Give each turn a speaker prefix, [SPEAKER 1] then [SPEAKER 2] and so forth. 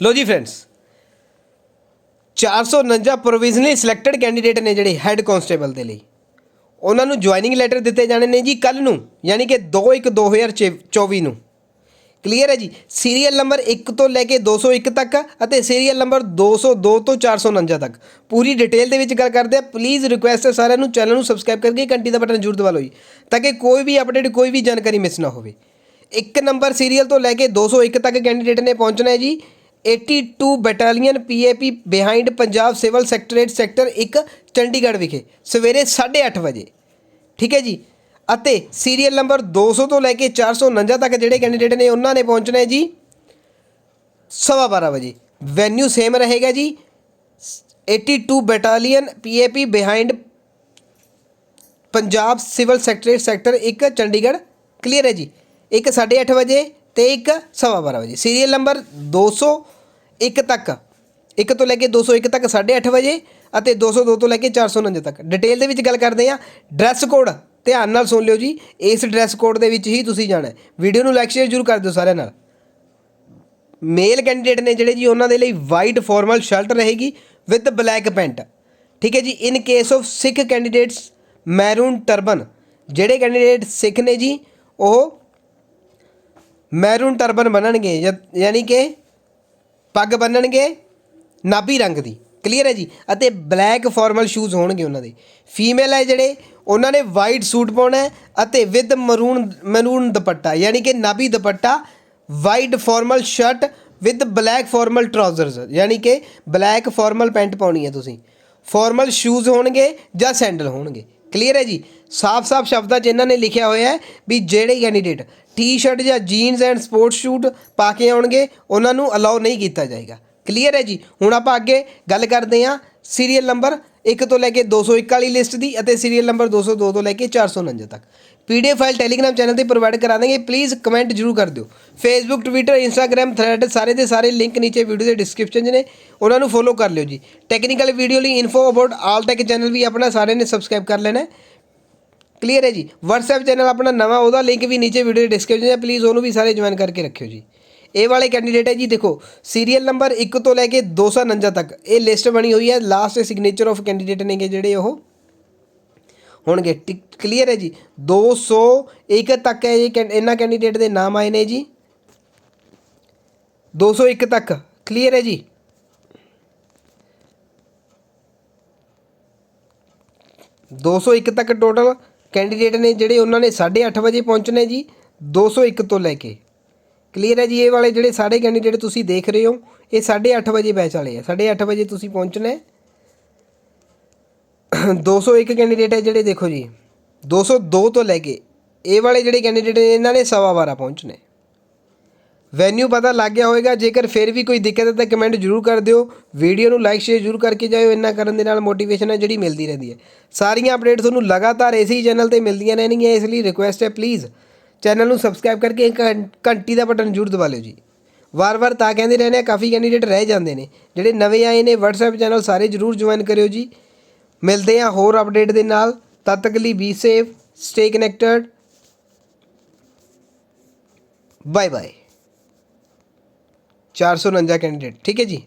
[SPEAKER 1] ਲੋ ਜੀ friends 449 ਪ੍ਰੋਵੀਜ਼ਨਲੀ selected candidate ਨੇ ਜਿਹੜੇ ਹੈੱਡ ਕਾਂਸਟੇਬਲ ਦੇ ਲਈ। ਉਹਨਾਂ ਨੂੰ ਜੁਆਇਨਿੰਗ ਲੈਟਰ ਦਿੱਤੇ ਜਾਣੇ ਨੇ ਜੀ ਕੱਲ ਨੂੰ, ਯਾਨੀ ਕਿ 2/1/2024 ਨੂੰ। ਕਲੀਅਰ ਹੈ ਜੀ? ਸੀਰੀਅਲ ਨੰਬਰ 1 ਤੋਂ ਲੈ ਕੇ 201 ਤੱਕ ਅਤੇ ਸੀਰੀਅਲ ਨੰਬਰ 202 ਤੋਂ 449 ਤੱਕ। ਪੂਰੀ ਡਿਟੇਲ ਦੇ ਵਿੱਚ ਗੱਲ ਕਰਦੇ ਆ ਪਲੀਜ਼ ਰਿਕੁਐਸਟ ਹੈ ਸਾਰਿਆਂ ਨੂੰ, ਚੈਨਲ ਨੂੰ ਸਬਸਕ੍ਰਾਈਬ ਕਰਕੇ ਘੰਟੀ ਦਾ ਬਟਨ ਜ਼ਰੂਰ ਦਬਾ ਲਓ ਜੀ, ਤਾਂ ਕਿ ਕੋਈ ਵੀ ਅਪਡੇਟ ਕੋਈ ਵੀ ਜਾਣਕਾਰੀ ਮਿਸ ਨਾ ਹੋਵੇ। ਇੱਕ ਨੰਬਰ ਸੀਰੀਅਲ ਤੋਂ ਲੈ ਕੇ 201 ਤੱਕ ਕੈਂਡੀਡੇਟ ਨੇ ਪਹੁੰਚਣਾ ਹੈ ਜੀ। 82 battalion PAP behind Punjab civil secretariat sector 1 Chandigarh ਵਿਖੇ, ਸਵੇਰੇ 8:30 ਵਜੇ। ਠੀਕ ਹੈ ਜੀ? ਅਤੇ ਸੀਰੀਅਲ ਨੰਬਰ 200 ਤੋਂ ਲੈ ਕੇ 449 ਤੱਕ ਜਿਹੜੇ ਕੈਂਡੀਡੇਟ ਨੇ, ਉਹਨਾਂ ਨੇ ਪਹੁੰਚਣਾ ਹੈ ਜੀ ਸਵਾ ਬਾਰ੍ਹਾਂ ਵਜੇ। ਵੈਨਿਊ ਸੇਮ ਰਹੇਗਾ ਜੀ। 82 battalion PAP behind Punjab civil secretariat sector 1 Chandigarh. Clear ਹੈ ਜੀ? ਇੱਕ 8:30 ਵਜੇ ਤੇ ਇੱਕ ਸਵਾ ਬਾਰ੍ਹਾਂ ਵਜੇ। ਸੀਰੀਅਲ ਨੰਬਰ 201 ਤੱਕ। ਇੱਕ ਤੋਂ ਲੈ ਕੇ 201 ਤੱਕ 8:30 ਵਜੇ ਅਤੇ 202 ਤੋਂ ਲੈ ਕੇ 449 ਤੱਕ। ਡਿਟੇਲ ਦੇ ਵਿੱਚ ਗੱਲ ਕਰਦੇ ਹਾਂ। ਡਰੈਸ ਕੋਡ ਧਿਆਨ ਨਾਲ ਸੁਣ ਲਿਓ ਜੀ। ਇਸ ਡਰੈਸ ਕੋਡ ਦੇ ਵਿੱਚ ਹੀ ਤੁਸੀਂ ਜਾਣਾ ਵੀਡੀਓ ਨੂੰ ਲਾਈਕ ਸ਼ੇਅਰ ਜ਼ਰੂਰ ਕਰ ਦਿਓ ਸਾਰਿਆਂ ਨਾਲ। ਮੇਲ ਕੈਂਡੀਡੇਟ ਨੇ ਜਿਹੜੇ ਜੀ ਉਹਨਾਂ ਦੇ ਲਈ ਵਾਈਟ ਫਾਰਮਲ ਸ਼ਰਟ ਰਹੇਗੀ ਵਿਦ ਬਲੈਕ ਪੈਂਟ ਠੀਕ ਹੈ ਜੀ। In case of Sikh candidates maroon turban ਜਿਹੜੇ ਕੈਂਡੀਡੇਟ ਸਿੱਖ ਨੇ ਜੀ, ਉਹ ਮੈਰੂਨ ਟਰਬਨ ਬੰਨਣਗੇ ਯਾਨੀ ਕਿ ਪੱਗ ਬੰਨਣਗੇ ਨਾਭੀ ਰੰਗ ਦੀ। ਕਲੀਅਰ ਹੈ ਜੀ? ਅਤੇ ਬਲੈਕ ਫਾਰਮਲ ਸ਼ੂਜ਼ ਹੋਣਗੇ ਉਹਨਾਂ ਦੇ। ਫੀਮੇਲ ਹੈ ਜਿਹੜੇ, ਉਹਨਾਂ ਨੇ ਵਾਈਟ ਸੂਟ ਪਾਉਣਾ ਅਤੇ ਵਿਦ ਮਰੂਨ ਮਰੂਨ ਦੁਪੱਟਾ, ਯਾਨੀ ਕਿ ਨਾਭੀ ਦੁਪੱਟਾ white formal shirt with black formal trousers ਯਾਨੀ ਕਿ ਬਲੈਕ ਫਾਰਮਲ ਪੈਂਟ ਪਾਉਣੀ ਹੈ ਤੁਸੀਂ। ਫਾਰਮਲ ਸ਼ੂਜ਼ ਹੋਣਗੇ ਜਾਂ ਸੈਂਡਲ ਹੋਣਗੇ। ਕਲੀਅਰ ਹੈ ਜੀ? ਸਾਫ਼-ਸਾਫ਼ ਸ਼ਬਦਾਂ 'ਚ ਇਹਨਾਂ ਨੇ ਲਿਖਿਆ ਹੋਇਆ ਹੈ ਵੀ ਜਿਹੜੇ ਕੈਂਡੀਡੇਟ ਟੀ-ਸ਼ਰਟ ਜਾਂ ਜੀਨਸ ਐਂਡ ਸਪੋਰਟਸ ਸ਼ੂਟ ਪਾ ਕੇ ਆਉਣਗੇ, ਉਹਨਾਂ ਨੂੰ ਅਲਾਉ ਨਹੀਂ ਕੀਤਾ ਜਾਏਗਾ। ਕਲੀਅਰ ਹੈ ਜੀ? ਹੁਣ ਆਪਾਂ ਅੱਗੇ ਗੱਲ ਕਰਦੇ ਹਾਂ ਸੀਰੀਅਲ ਨੰਬਰ 1 ਤੋਂ ਲੈ ਕੇ 201 ਵਾਲੀ ਲਿਸਟ ਦੀ ਅਤੇ ਸੀਰੀਅਲ ਨੰਬਰ 202 ਤੋਂ ਲੈ ਕੇ 449 ਤੱਕ। ਪੀਡੀਐਫ ਫਾਈਲ ਟੈਲੀਗ੍ਰਾਮ ਚੈਨਲ ਤੇ ਪ੍ਰੋਵਾਈਡ ਕਰਾ ਦਾਂਗੇ। ਪਲੀਜ਼ ਕਮੈਂਟ ਜਰੂਰ ਕਰ ਦਿਓ। ਫੇਸਬੁੱਕ ਟਵਿੱਟਰ ਇੰਸਟਾਗ੍ਰam ਥ੍ਰੈਡ ਸਾਰੇ ਦੇ ਸਾਰੇ ਲਿੰਕ ਨੀਚੇ ਵੀਡੀਓ ਦੇ ਡਿਸਕ੍ਰਿਪਸ਼ਨ 'ਚ ਨੇ। ਉਹਨਾਂ ਨੂੰ ਫੋਲੋ ਕਰ ਲਿਓ ਜੀ। ਟੈਕਨੀਕਲ ਵੀਡੀਓ ਲਈ info about all tech channel ਵੀ ਆਪਣਾ ਸਾਰਿਆਂ ਨੇ ਸਬਸਕ੍ਰਾਈਬ ਕਰ ਲੈਣਾ ਕਲੀਅਰ ਹੈ ਜੀ? WhatsApp ਚੈਨਲ ਆਪਣਾ ਨਵਾਂ, ਉਹਦਾ ਲਿੰਕ ਵੀ ਨੀਚੇ ਵੀਡੀਓ ਦੇ ਡਿਸਕ੍ਰਿਪਸ਼ਨ 'ਚ ਹੈ। ਪਲੀਜ਼ ਉਹਨੂੰ ਵੀ ਸਾਰੇ ਜੁਆਇਨ ਕਰਕੇ ਰੱਖਿਓ ਜੀ। ਇਹ ਵਾਲੇ ਕੈਂਡੀਡੇਟ ਹੈ ਜੀ, ਦੇਖੋ ਸੀਰੀਅਲ ਨੰਬਰ 1 ਤੋਂ ਲੈ ਕੇ 249 ਤੱਕ। ਇਹ ਲਿਸਟ ਬਣੀ ਹੋਈ ਹੈ ਲਾਸਟ ਸਿਗਨੇਚਰ ਆਫ ਕੈਂਡੀਡੇਟ ਨੇਗੇ ਜਿਹੜੇ ਉਹ। ਹੋਣਗੇ ਕਲੀਅਰ ਹੈ ਜੀ? 201 ਤੱਕ ਹੈ ਇਹ ਕੈਂ- ਇਹਨਾਂ ਕੈਂਡੀਡੇਟ ਦੇ ਨਾਮ ਆਏ ਨੇ ਜੀ। 201 ਤੱਕ ਕਲੀਅਰ ਹੈ ਜੀ? ਦੋ ਸੌ ਇੱਕ ਤੱਕ ਟੋਟਲ ਕੈਂਡੀਡੇਟ ਨੇ ਜਿਹੜੇ ਉਹਨਾਂ ਨੇ 8:30 ਵਜੇ ਪਹੁੰਚਣੇ ਜੀ 201 ਤੋਂ ਲੈ ਕੇ। ਕਲੀਅਰ ਹੈ ਜੀ, ਇਹ ਵਾਲੇ ਜਿਹੜੇ ਸਾਰੇ ਕੈਂਡੀਡੇਟ ਤੁਸੀਂ ਦੇਖ ਰਹੇ ਹੋ, ਇਹ 8:30 ਵਜੇ ਬੈਚ ਵਾਲੇ ਆ। 8:30 ਵਜੇ ਤੁਸੀਂ ਪਹੁੰਚਣਾ ਹੈ। 201 ਕੈਂਡੀਡੇਟ ਹੈ ਜਿਹੜੇ ਦੇਖੋ ਜੀ 202 ਤੋਂ ਲੈ ਕੇ ਇਹ ਵਾਲੇ ਜਿਹੜੇ ਕੈਂਡੀਡੇਟ ਨੇ, ਇਹਨਾਂ ਨੇ ਸਵਾ ਬਾਰਾਂ ਪਹੁੰਚਣੇ ਵੈਨਿਊ ਪਤਾ ਲੱਗ ਗਿਆ ਹੋਵੇਗਾ ਜੇਕਰ ਫਿਰ ਵੀ ਕੋਈ ਦਿੱਕਤ ਹੈ ਤਾਂ ਕਮੈਂਟ ਜ਼ਰੂਰ ਕਰ ਦਿਓ। ਵੀਡੀਓ ਨੂੰ ਲਾਈਕ ਸ਼ੇਅਰ ਜ਼ਰੂਰ ਕਰਕੇ ਜਾਇਓ, ਇੰਨਾ ਕਰਨ ਦੇ ਨਾਲ ਮੋਟੀਵੇਸ਼ਨ ਹੈ ਜਿਹੜੀ ਮਿਲਦੀ ਰਹਿੰਦੀ ਹੈ। ਸਾਰੀਆਂ ਅਪਡੇਟ ਤੁਹਾਨੂੰ ਲਗਾਤਾਰ ਇਸੇ ਹੀ ਚੈਨਲ ਤੇ ਮਿਲਦੀਆਂ ਰਹਿਣਗੀਆਂ, ਇਸ ਲਈ ਰਿਕੁਐਸਟ ਹੈ ਪਲੀਜ਼ ਚੈਨਲ ਨੂੰ ਸਬਸਕ੍ਰਾਈਬ ਕਰਕੇ ਘੰ- ਘੰਟੀ ਦਾ ਬਟਨ ਜ਼ਰੂਰ ਦਬਾ ਲਿਓ ਜੀ। ਵਾਰ-ਵਾਰ ਤਾਂ ਕਹਿੰਦੇ ਰਹਿੰਦੇ ਆ, ਕਾਫੀ ਕੈਂਡੀਡੇਟ ਰਹਿ ਜਾਂਦੇ ਨੇ। ਜਿਹੜੇ ਨਵੇਂ ਆਏ ਨੇ, WhatsApp ਚੈਨਲ ਸਾਰੇ ਜ਼ਰੂਰ ਜੁਆਇਨ ਕਰਿਓ ਜੀ। ਮਿਲਦੇ ਆ ਹੋਰ ਅਪਡੇਟ ਦੇ ਨਾਲ। ਤਦ ਤੱਕ ਲਈ be safe stay connected bye bye 449 candidate ਠੀਕ ਹੈ ਜੀ?